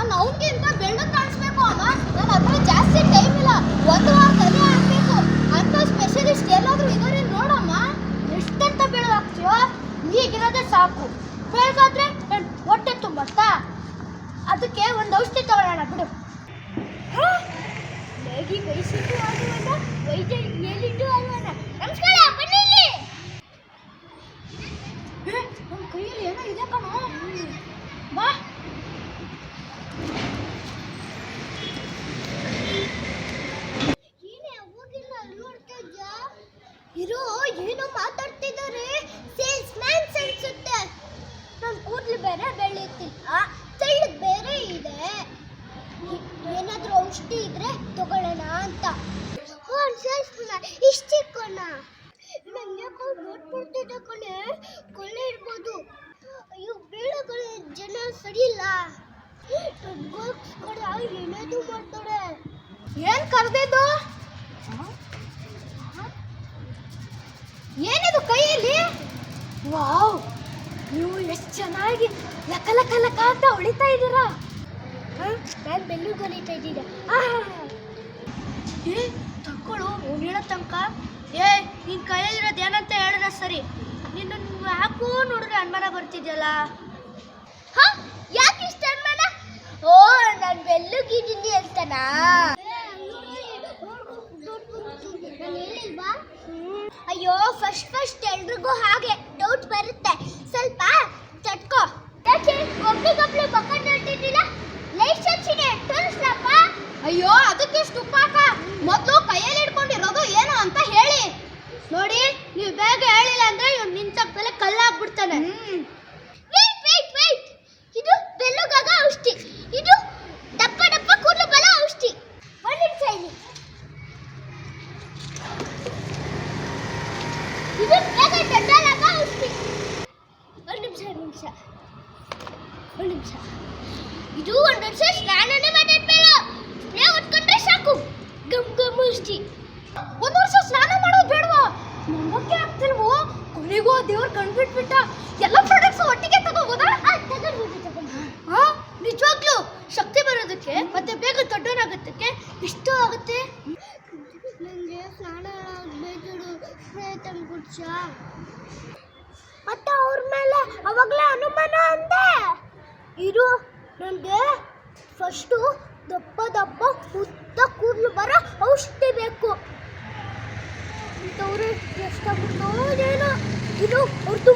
ನಾನು ಅವನಿಗಿಂತ ಬೆಳ್ಳು ಕಾಣಿಸ್ಬೇಕು ಅಮ್ಮ ನನ್ನ ಹತ್ರ ಜಾಸ್ತಿ ಟೈಮ್ ಇಲ್ಲ. ಒಂದು ವಾರ ಕಲೆ ಹಾಕ್ಬೇಕು ಅಂತ ಸ್ಪೆಷಲಿಸ್ಟ್ ಎಲ್ಲಾದರೂ ಇದಾರೆ ನೋಡಮ್ಮ. ಎಷ್ಟಂತ ಬೆಳಗ್ಗೆ ಹಾಕ್ತೀಯೋ, ಈಗಿರೋದೇ ಸಾಕು. ಬೆಳಗಾದ್ರೆ ಹೊಟ್ಟೆ ತುಂಬತ್ತಾ? ಅದಕ್ಕೆ ಒಂದು ಔಷಧಿ ತಗೊಳ್ಳೋಣ ಬಿಡು. ಹೇಗೆ ಬಯಸಿಟ್ಟು ಆಗುವನ ವೈದ್ಯ ಹೇಳಿಟ್ಟು ಆಗುವನ ನಮಸ್ಕಾರ ಬನ್ನಿ ಇಲ್ಲಿ ನಮ್ಮ ಕೈಯಲ್ಲಿ ಏನೋ ಇದೆ ಕಣೋ ಬಾ ಏನೇ ಹೋಗಿಲ್ಲ ನೋಡ್ತಾ ಇದ್ಯಾ ಇರೋ ಏನೋ ಮಾತಾಡ್ತಿದ್ದಾರೆ ಸೇಲ್ಸ್ ಮ್ಯಾನ್ಸ್ ಅನ್ಸುತ್ತೆ ನನ್ನ ಕೂದಲು ಬೇರೆ ಬೆಳೆಯುತ್ತಿಲ್ಲ ತೆಳ್ಳಗೆ ಬೇರೆ ಇದೆ. ಏನಾದರೂ ಔಷಧಿ ಇದ್ರೆ ತಗೊಳ್ಳೋಣ ಅಂತ. ಇಷ್ಟು ಚಿಕ್ಕೋಣ ನಂಗೆ ಬರ್ತಿದೆ ಕಣೆ. ಕೊಳ್ಳೆ ಇರ್ಬೋದು. ಅಯ್ಯೋ ಬೇಡಗಳು ಜನ ಸರಿಯಿಲ್ಲ ಅವ್ರು ಏನಾದ್ರು ಮಾಡ್ತಾರೆ. ಏನು ಕರೆದಿದ್ದು? ಏನಿದು ಕೈಯಲ್ಲಿ? ವಾವ್. ನೀವು ಎಷ್ಟು ಚೆನ್ನಾಗಿ ಲಕ ಲಕ ಲಕ ಅಂತ ಹೊಳಿತಾ ಇದ್ದೀರಾ ನಾನು ಬೆಲ್ಲು ಕಲಿತಾ ಇದ್ದೀರಾ ಏ ತಕ್ಕೊಳ್ಳು ಹೇಳೋ ತನಕ. ಏ, ನಿನ್ ಕೈಯಲ್ಲಿರೋದು ಏನಂತ ಹೇಳಿದ್ರೆ ಸರಿ. ನಿನ್ನ ಯಾಕೋ ನೋಡಿದ್ರೆ ಅನುಮಾನ ಬರ್ತಿದ್ಯಲ್ಲ? ಹಾ? ಯಾಕೆ ಓ, ನಾನು ಅಯ್ಯೋ ಫಸ್ಟ್ ಫಸ್ಟ್ ಎಲ್ರಿಗೂ ಹಾಗೆ ಡೌಟ್ ಬರುತ್ತೆ. ಸ್ವಲ್ಪ ತಟ್ಕೋ ಯಾಕೆ? ಒಬ್ಳಿಗೊಬ್ಳು ಬಕ್ಕ ನೋಡ್ತಿದ್ದಿಲ್ಲ ಲೈಸೆನ್ಸ್ ಇದೆ ತೋರಿಸ್ಲಪ್ಪ ಅಯ್ಯೋ ಅದಕ್ಕೆ ಸ್ಟುಪ್ಪಾಕ ಮೊದಲು ಕೈಯಲ್ಲಿ ಹಿಡ್ಕೊಂಡಿರೋದು ಏನು ಅಂತ ಹೇಳಿ. ನೋಡಿ ನೀವು ಬೇಗ ಹೇಳಿಲ್ಲ ಅಂದ್ರೆ ಇವ್ನು ನಿಂತ ಮೇಲೆ ಕಲ್ಲಾಗ್ಬಿಡ್ತಾನೆ. ವೇಟ್ ವೇಟ್ ವೇಟ್ ಇದು ಬೆಲ್ಲುಗಾಗ ಔಷಧಿ. ಇದು ದಪ್ಪ ದಪ್ಪ ಕೂದಲು ಬಲ ಔಷಧಿ ಒಂದು ನಿಮಿಷ ಇಲ್ಲಿ ಇದು ಬೇಗ ದೊಡ್ಡಲಾಗ ಔಷಧಿ ಒಂದು ನಿಮಿಷ. ಒಂದು ನಿಮಿಷ. ಇದು ಒಂದು ವರ್ಷ ಸ್ನಾನನೇ ಮಾಡಿದ್ಮೇಲೆ ಸ್ಪ್ರೇ ಹೊತ್ಕೊಂಡ್ರೆ ಸಾಕು. ಗಮ್ ಗಮ್ ಇಷ್ಟಿ ಒಂದು ವರ್ಷ ಸ್ನಾನ ಮಾಡೋದು ಬೇಡವಾ? ನಂಬಕ್ಕೆ ಆಗ್ತಿಲ್ವೋ? ಕೊನೆಗೂ ದೇವ್ರು ಕಣ್ಬಿಟ್ಬಿಟ್ಟ ಎಲ್ಲ ಪ್ರಾಡಕ್ಟ್ಸ್ ಒಟ್ಟಿಗೆ ತಗೋಬೋದಾ? ಹಾ ನಿಜವಾಗ್ಲೂ ಶಕ್ತಿ ಬರೋದಕ್ಕೆ ಮತ್ತೆ ಬೇಗ ದೊಡ್ಡವನಾಗೋದಕ್ಕೆ ಎಷ್ಟು ಆಗುತ್ತೆ. ನನಗೆ ಸ್ನಾನ ಬೇಜಾರು ಸ್ಪ್ರೇ ತಂದ್ಕೊಡ್ಸ ಮತ್ತೆ ಅವ್ರ ಮೇಲೆ ಅವಾಗಲೇ ಅನುಮಾನ ಅಂದೆ. ಇರು ನನಗೆ ಫಸ್ಟು ದಪ್ಪ ದಪ್ಪ ಉದ್ದ ಕೂದಲು ಬರೋ ಔಷಧಿ ಬೇಕು. ಇಂಥವ್ರು ಎಷ್ಟಾಗುತ್ತೋ ಏನೋ. ಇದು ಅವ್ರದ್ದು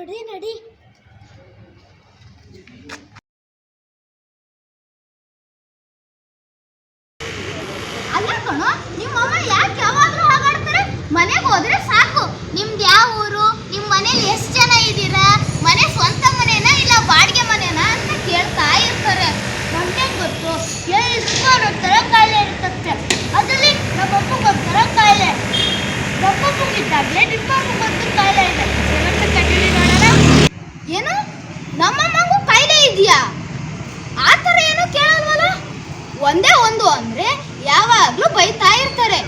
ನಡಿ ನಡಿ. ಅಲ್ಲ ಕಣೋ, ನಿಮ್ಮ ಅಮ್ಮ ಯಾಕೆ ಯಾವಾಗಲೂ ಹಾಗಾಡ್ತಾರೆ? ಮನೆಗೆ ಹೋದ್ರೆ ಸಾಕು. ನಿಮ್ದು ಯಾವ ಊರು? ನಿಮ್ಮ ಮನೇಲಿ ಎಷ್ಟು ಜನ ಇದ್ದೀರಾ? ಮನೆ ಸ್ವಂತ ಮನೆನಾ ಇಲ್ಲ ಬಾಡಿಗೆ ಮನೆನಾ ಅಂತ ಕೇಳ್ತಾ ಇರ್ತಾರೆ. ನಮ್ಗೆ ಗೊತ್ತು? ಎಷ್ಟು ಥರ ಕಾಯಿಲೆ ಇರ್ತದೆ ಅದರಲ್ಲಿ ನಮ್ಮಪ್ಪಗೆ ಒಂಥರ ಕಾಯಿಲೆ. ನಮ್ಮಪ್ಪಗಿದ್ದಾಗಲೇ ನಿಮ್ಮಪ್ಪಗೊಂದು ಕಾಯಿಲೆ ಇದೆ ಏನಂತ ಕಟ್ಟೀಲಿ ನೋಡೋಣ ಏನು ನಮ್ಮಮ್ಮಗೂ ಕಾಯಿಲೆ ಇದೆಯಾ ಆ ಥರ ಏನು ಕೇಳಲ್ವಲ್ಲ ಒಂದೇ ಒಂದು ಅಂದ್ರೆ ಯಾವಾಗಲೂ ಬೈತಾ ಇರ್ತಾರೆ.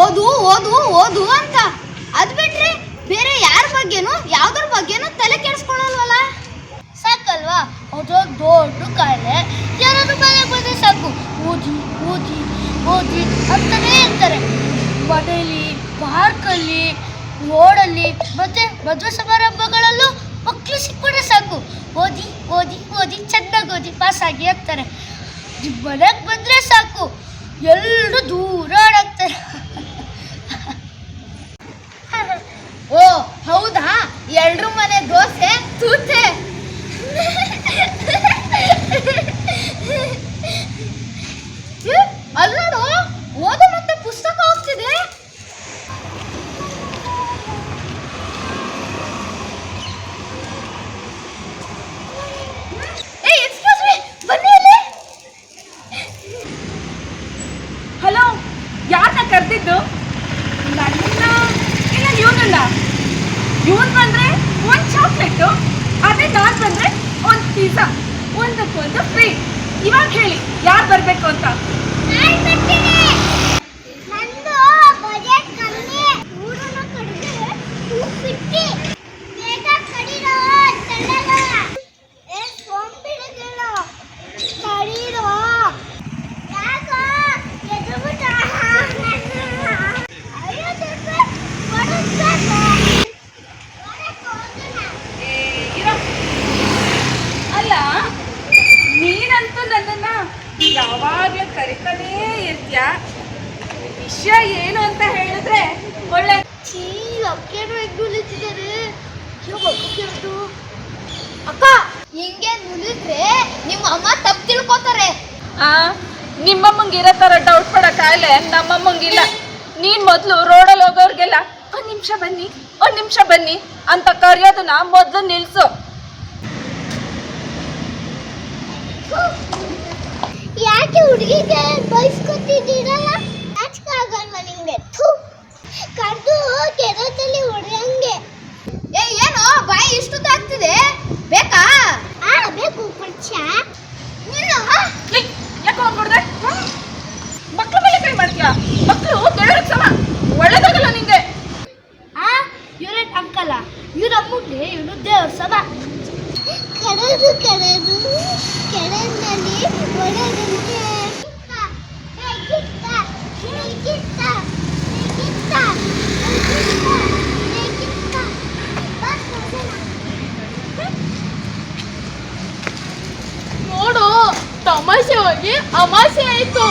ಓದು ಓದು ಓದು ಅಂತ. ಅದು ಬಿಟ್ರೆ ಬೇರೆ ಯಾರ ಬಗ್ಗೆನೂ, ಯಾವ್ದ್ರ ಬಗ್ಗೆನೂ ತಲೆ ಕೆಡಿಸ್ಕೊಳಲ್ವಲ್ಲ? ಸಾಕಲ್ವಾ? ಅದು ದೊಡ್ಡ ಕಾಯಿಲೆ ಯಾರಾದ್ರೂ ಮನೆಗೆ ಬಂದ್ರೆ ಸಾಕು. ಓದಿ ಓದಿ ಓದಿ ಅಂತಲೇ ಇರ್ತಾರೆ. ಮನೆಯಲ್ಲಿ ಪಾರ್ಕಲ್ಲಿ, ರೋಡಲ್ಲಿ, ಮತ್ತೆ ಮದುವೆ ಸಮಾರಂಭಗಳಲ್ಲೂ ಮಕ್ಕಳು ಸಿಕ್ಕೊಂಡ್ರೆ ಸಾಕು. ಓದಿ ಓದಿ ಓದಿ, ಚೆನ್ನಾಗಿ ಓದಿ ಪಾಸ್ ಆಗಿ ಅಂತಾರೆ. ಮನೆಗೆ ಬಂದರೆ ಸಾಕು. ಎಲ್ಲರೂ ದೂರ ಆಡತ್ತೆ. ಓ ಹೌದಾ? ಎಲ್ರ ಮನೆ ದೋಸೆ? ತೂತೆ ಅಲ್ಲೋಡು ಓದು ಮತ್ತೆ ಪುಸ್ತಕ ಹೋಗ್ತಿದೆ ಬಂದ್ರೆ ಒಂದು ಪಿಜ್ಜಾ ಒಂದಕ್ಕೊಂದು ಫ್ರೀ ಇವಾಗ ಹೇಳಿ ಯಾರು ಬರಬೇಕು ಅಂತ ನಾನ್ ಬರ್ತೀನಿ ನಂದು ಬಜೆಟ್ ಕಮ್ಮಿ ಊರನ್ನ ಕಡಿದ್ರೆ ಟೂ ಫಿಫ್ಟಿ ಬೇಗ ಕಡಿರೋ ತಳ್ಳಗ ಏ ಸೋಂಬಿಡಗೆಲ್ಲ ಕಡಿರೋ ಯಾಕ ಎದುರುಬಿಟ್ಟ ಅಯ್ಯೋ ದೇವ್ರೆ, ಹೊರಡ್ಬೇಕು. ಹೊರಕ್ಕೆ ಹೋಗೋಣ. ಏ, ಇರೋ. ಅಲ್ಲ ನೀನಂತೂ ನನ್ನನ್ನ ಯಾವಾಗ್ಲೂ ಕರಿತಾನೇ ಇರ್ತೀಯ ವಿಷಯ ಏನು ಅಂತ ಹೇಳಿದ್ರೆ ಒಳ್ಳೆ ಛೀ ಅಕ್ಕೇನು ಹೆಂಗ್ ನುಲಿತಿದ್ದಾರೆ? ಅಕ್ಕ ಹಿಂಗೆ ನುಲಿದ್ರೆ ನಿಮ್ಮ ಅಮ್ಮ ತಪ್ಪು ತಿಳ್ಕೊತಾರೆ. ಆ ನಿಮ್ಮಮ್ಮಂಗೆ ಇರೋ ಥರ ಡೌಟ್ ಪಡಕ್ಕಾಗಲೆ ನಮ್ಮಮ್ಮಂಗಿಲ್ಲ ನೀನು ಮೊದಲು ರೋಡಲ್ಲಿ ಹೋಗೋರಿಗೆಲ್ಲ ಒಂದು ನಿಮಿಷ ಬನ್ನಿ ಒಂದು ನಿಮಿಷ ಬನ್ನಿ ಅಂತ ಕರೆಯೋದನ್ನ ಮೊದಲು ನಿಲ್ಸು. ಯಾಕೆ ಹುಡುಗಿಗೆ ಬಯಸ್ಕೊತಿದ್ದೀರಲ್ಲ ನಾಚಿಕೆ ಆಗಲ್ವಾ ನಿಮ್ಗೆ ಥು. ಕಡ್ದು ಕೆರದಲ್ಲಿ ಹೊಡೆಯಂಗೆ. ಏ ಏನೋ? ಬಾಯಿ ಇಷ್ಟುದ್ದಾಗ್ತಿದೆ ಬೇಕಾ? ಆ ಬೇಕು ಏಯ್, ಯಾಕೆ ಹೋಗ್ಬಿಡ್ದೆ ಮೇಲೆ ಕೈ ಮಾಡ್ತೀಯ? ಮಕ್ಕಳು ದೇವ್ರಿಗೆ ಸಮ. ಒಳ್ಳೇದಾಗಲ್ಲ ನಿಂಗೆ. ಆ ಇವ್ರೇನ್ ಅಂಕಲ್ಲ ಇವ್ರ ಅಮ್ಮಗೆ ಇವನು ದೇವ್ರ ಸಮ. ಕರೆದು ಕರೆದು ಕೆರೆನಲ್ಲಿ ಹೊಡೆದಂತೆ ಕಿತ್ತ, ಹೇ ಕಿತ್ತ, ಹೇ ಕಿತ್ತ, ಹೇ ಕಿತ್ತ, ಹೇ ಕಿತ್ತ. ಬಾ, ಹೋಗೋಣ. ನೋಡು ತಮಾಷೆ ಹೋಗಿ ಅಮಾಸೆ ಆಯ್ತು.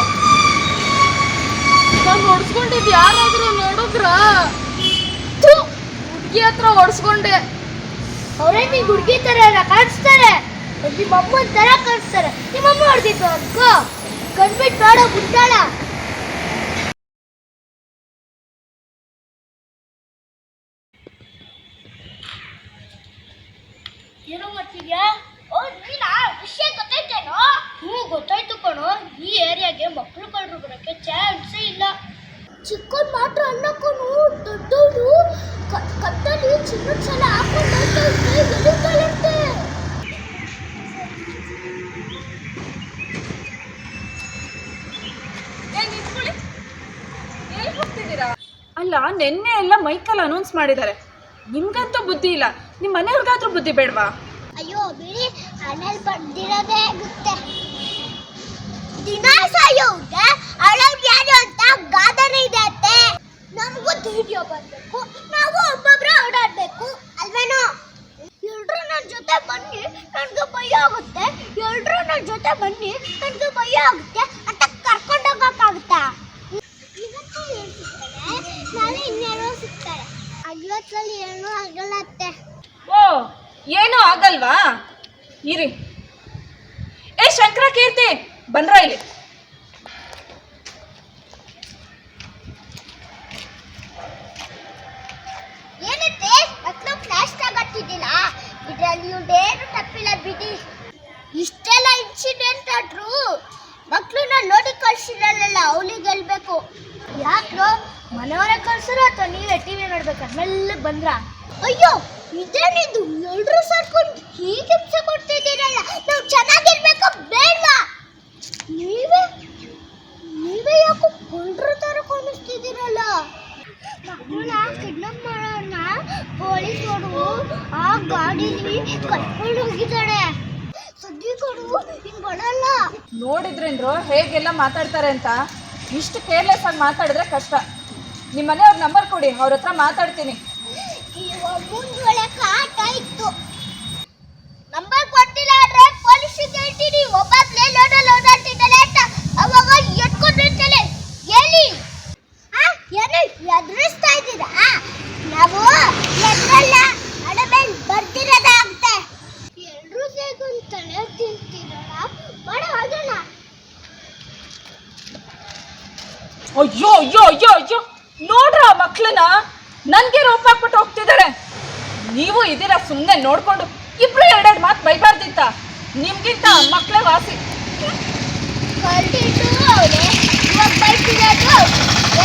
ನಾನು ಹೊಡ್ಸ್ಕೊಂಡಿದ್ ಯಾರಾದ್ರೂ ನೋಡಿದ್ರ? ಹುಡ್ಗಿ ಹತ್ರ ಹೊಡ್ಸ್ಕೊಂಡೆ. ಅವರೇ ನೀ ಹುಡ್ಗಿ ತರ ಎಲ್ಲ ಕಾಣಿಸ್ತಾರೆ. ನಿಮ್ಮ ಅಮ್ಮನ ತರ ಕಾಣಿಸ್ತಾರೆ. ನಿಮ್ಮ ಅಮ್ಮ ಹೊಡೆದಿತ್ತು ಅನ್ಕೋ. ಕಣ್ಬಿಟ್ಟು ಬೇಡ ಬಿಟ್ಟಾಳ ಏನೋ ಮಾಡ್ತಿದ್ಯಾ ಓ ನೀನ ವಿಷಯ ಗೊತ್ತೈತೇನೋ ಹ್ಞೂ ಗೊತ್ತಾಯ್ತು ಕಣೋ ಈ ಏರಿಯಾಗೆ ಮಕ್ಕಳು ಕಳ್ರು ಬರೋಕ್ಕೆ ಚಾನ್ಸೇ ಇಲ್ಲ. ಚಿಕ್ಕನ್ ಮಾತ್ರ ಅನ್ನಕ್ಕೂ ದೊಡ್ಡವರು ಕತ್ತಲ್ಲಿ ಚಿನ್ನದ ಸಲ ಹಾಕೊಂಡು ಅಲ್ಲ ನಿನ್ನೆ ಎಲ್ಲ ಮೈಕಲ್ ಅನೌನ್ಸ್ ಮಾಡಿದ್ದಾರೆ. ನಿಮ್ಗಂತೂ ಬುದ್ಧಿ ಇಲ್ಲ. ನಿಮ್ಮ ಮನೆಯವ್ರಿಗಾದ್ರೂ ಬುದ್ಧಿ ಬೇಡವಾ? ಅಯ್ಯೋ ಬಿಡಿ ಅಣ್ಣಲ್ಲಿ ಬರ್ದಿರೋದೇ ಗೊತ್ತೆ ದಿನ ಸಾಯೋಗೆ ಅವಳವ್ರು ಯಾರು ಅಂತ ಗಾದನೆ ಇದೆ ಅತ್ತೆ. ನಮಗೂ ಧೈರ್ಯ ಬರಬೇಕು, ನಾವು ಒಬ್ಬೊಬ್ರು ಓಡಾಡ್ಬೇಕು, ಅಲ್ವೇನೋ? ಎಲ್ರು ನನ್ನ ಜೊತೆ ಬನ್ನಿ, ನನಗೆ ಭಯ ಆಗುತ್ತೆ. ಎಲ್ರು ನನ್ನ ಜೊತೆ ಬನ್ನಿ, ನನಗೆ ಭಯ ಆಗುತ್ತೆ ಅಂತ ಕರ್ಕೊಂಡು ಹೋಗಕ್ಕಾಗುತ್ತಾ? ಇವತ್ತು ಸಿಗ್ತಾರೆ ನಾಳೆ ಇನ್ಯಾರೋ ಸಿಗ್ತಾರೆ. ಐವತ್ತರಲ್ಲಿ ಏನೂ ಆಗಲ್ಲ ಅತ್ತೆ. ಓ, ಏನೂ ಆಗಲ್ವಾ? ಇರಿ. ಏ, ಶಂಕರ, ಕೀರ್ತಿ! ಬಂದ್ರ ಇಲ್ಲಿ. ಬಿಡಿ. ಇಷ್ಟೆಲ್ಲ ಇನ್ಸಿಡೆಂಟ್ ಮಕ್ಕಳನ್ನ ನೋಡಿ ಯಾಕ್ರೋ ಟಿವಿ ನೋಡ್ಬೇಕು ಬಂದ್ರ? ಅಯ್ಯೋ, ಇದೇನಿದು? ಎಲ್ರು ಸರ್ಕೊಂಡು ಹೀಗೆ ಹಿಂಸೆ ಕೊಡ್ತಿದ್ದೀರಲ್ಲ ನಾವು ಚೆನ್ನಾಗಿರ್ಬೇಕು ಬೇಡ್ವಾ ನೀವೇ ನೀವೇ ಯಾಕೋ ಕೊಂಡ್ರ ತರ ಕಾಣಿಸ್ತಿದ್ದೀರಲ್ಲ ಮಕ್ಕಳನ್ನ ಕಿಡ್ನಾಪ್ ಮಾಡೋಣ ಪೊಲೀಸರು ಆ ಗಾಡಿಲಿ ಕರ್ಕೊಂಡು ಹೋಗಿದ್ದಾಳೆ ಸದ್ಯಗಳು ಹಿಂಗ್ ಬರಲ್ಲ ನೋಡಿದ್ರೇನ್ರು ಹೇಗೆಲ್ಲ ಮಾತಾಡ್ತಾರೆ ಅಂತ? ಇಷ್ಟು ಕೇರ್ಲೆಸ್ ಆಗಿ ಮಾತಾಡಿದ್ರೆ ಕಷ್ಟ. ನಿಮ್ಮ ಮನೆಯವ್ರ ನಂಬರ್ ಕೊಡಿ, ಅವ್ರ ಹತ್ರ ಮಾತಾಡ್ತೀನಿ. ನಂಬರ್ ಕೊಟ್ಟಿಲ್ಲ ಅಂದ್ರೆ ಪೊಲೀಸಿಗೆ ಹೇಳ್ತೀನಿ ಒಬ್ಬನೇ ಲೋಡಲ್ಲಿ ಓಡಾಡ್ತಿದ್ದಾಳೆ ಅಂತ ಅವಾಗ ಎತ್ಕೊಂಡಿರ್ತಾಳೆ ಆ ಏನು ಎದುರಿಸ್ತಾ ಇದ್ದೀರಾ? ನಾವು ಎದ್ರಲ್ಲ ಅಡಬೇಲ್ ಬರ್ತಿರೋದಾಗುತ್ತೆ ಎಲ್ರೂ ಸೇರ್ಕೊಂಡು ತಲೆ ತಿಂತಿರೋಣ ಹೋಗೋಣ ಅಯ್ಯೋ ಅಯ್ಯೋ ಅಯ್ಯೋ ಅಯ್ಯೋ. ನೋಡ್ರ ಮಕ್ಳನ್ನ? ನನ್ಗೆ ರೋಪ್ ಹಾಕ್ಬಿಟ್ಟು ಹೋಗ್ತಿದ್ದಾರೆ. ನೀವು ಇದೀರ ಸುಮ್ಮನೆ ನೋಡ್ಕೊಂಡು ಇಬ್ರು ಎರಡೆರಡು ಮಾತು ಬೈಬಾರ್ದಿತ್ತ. ನಿಮ್ಗಿಂತ ಮಕ್ಳೇ ವಾಸಿ. ಕಲ್ತಿದ್ದು ಅವಳೆ ಇವಾಗ ಬೈತಿರೋದು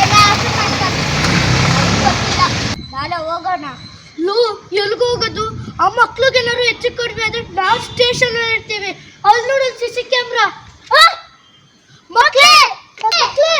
ಏನಾದ್ರು ಮಾಡ್ತಾರೆ. ಗೊತ್ತಿಲ್ಲ. ನಾಳೆ ಹೋಗೋಣ. ಲೂ ಎಲ್ಗೂ ಹೋಗೋದು? ಆ ಮಕ್ಳಿಗೆಲ್ಲರೂ ಹೆಚ್ಚಿಕೊಡ್ವಿ ಅದು ನಾವು ಸ್ಟೇಷನ್ ಇರ್ತೀವಿ ಅಲ್ಲಿ ನೋಡೋ ಸಿ ಸಿ ಕ್ಯಾಮ್ರಾ ಮಕ್ಳೇ ಮಕ್ಳೇ